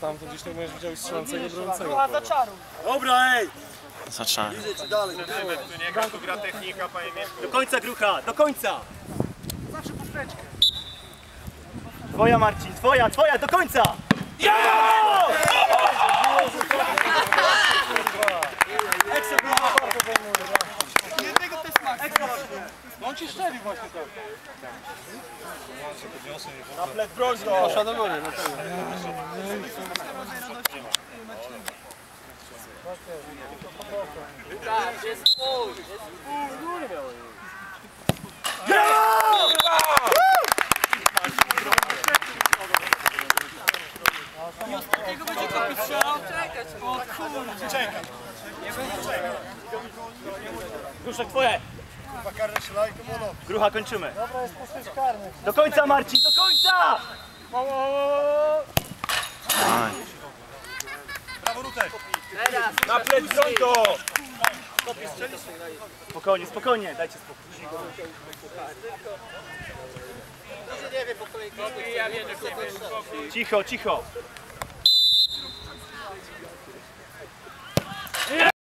stamtąd gdzieś nie będziesz widział strzelającego broniącego. Była za czaru. Dobra, ej! Zaczynamy. Do końca grucha, do końca! Twoja Marcin, twoja, twoja, do końca! Jednego to jest max. On ci szczeli właśnie tak. Na plec broń to! Poszła do góry, no tego. Jego będzie kopić strzelał. O kurde. Gruszek twoje! Chyba karne strzelaj, to było Grucha kończymy. Dobra, jest puszczyć karny. Do końca Marcin, do końca! Aj. Na plec broń to! Spokojnie, spokojnie, dajcie spokój. Cicho, cicho.